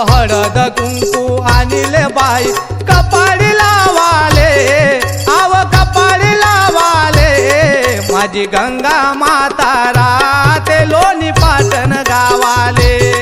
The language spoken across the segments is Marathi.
हळद कुंकू आणले बाई. कपाळी लावाले आव कपाळी लावाले. माझी गंगा माता राते लोणी पाटण गावाले.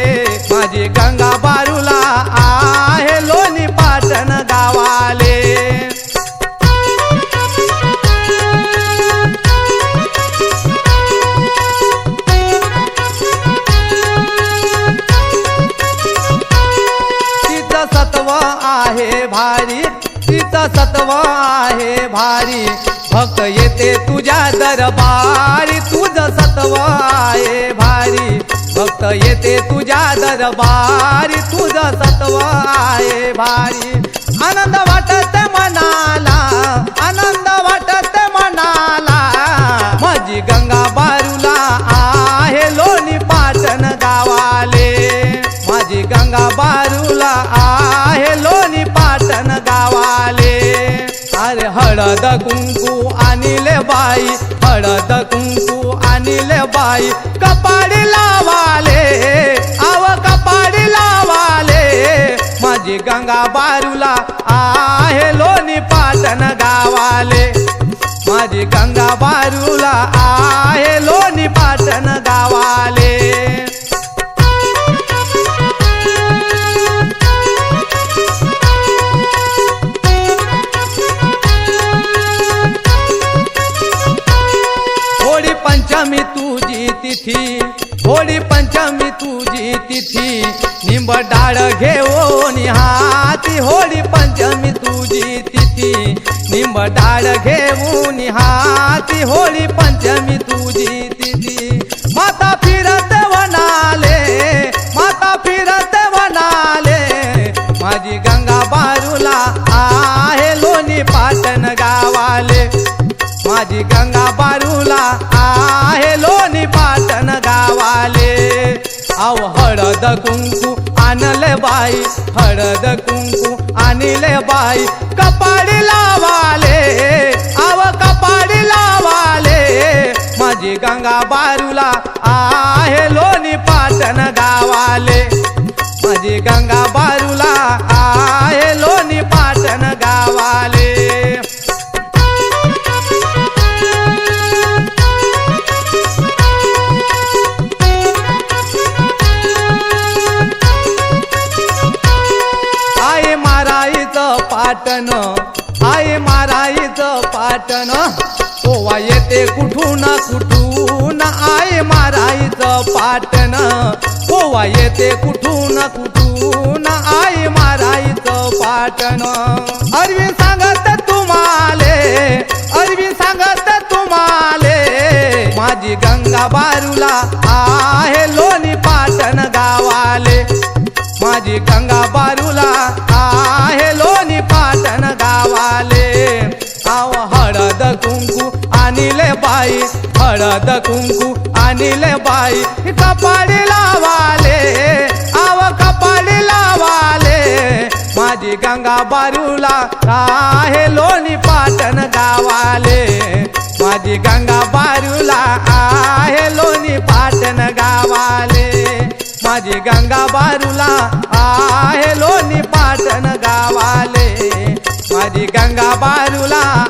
सत्व आहे भारी तिचं सत्व आहे भारी. भक्त येते तुझ्या दरबारी तुझं सत्व आहे भारी. भक्त येते तुझ्या दरबारी तुझं सत्व आहे भारी. आनंद वाटत मनाला आनंद वाटत मनाला. माझी गंगा बारूला आहे लोणी पाटण गावाले. माझी गंगा हळद कुंकू आणले बाई हळद कुंकू आणले बाई. कपाडी लावाले आव कपाडी लावाले. माझी गंगा बारूला आहे पंचमी तुझी तिथी निंब डाळ घेऊन हाती होळी पंचमी तुझी तिथी निंब डाळ घेऊन हाती होळी पंचमी तुझी हळद कुंकू आणले बाई हळद कुंकू आणले बाई. कपाडी लावाले आव कपाडी लावाले. माझी गंगा बारूला आहे लोणी पाटण गावाले. माझी गंगा बारू माराईचं पाटण आहे पाटण. ओवा येते कुठून कुठून आहे माराईचं पाटण. ओवा येते कुठून कुठून आहे माराईचं पाटण. अरविंद सांगत तुम्हाले अरविंद सांगत तुम्हाले माझी गंगा बारूला आहे लोणी पाटण गावाले. माझी गंगा बारूला हळद कुंकू आणले बाई. कपाडी लावाले आव कपाडी लावाले. माझी गंगा बारूला आहे लोणी पाटण गावाले. माझी गंगा बारूला आहे लोणी पाटण गावाले. माझी गंगा बारूला आहे लोणी पाटण गावाले. माझी गंगा बारूला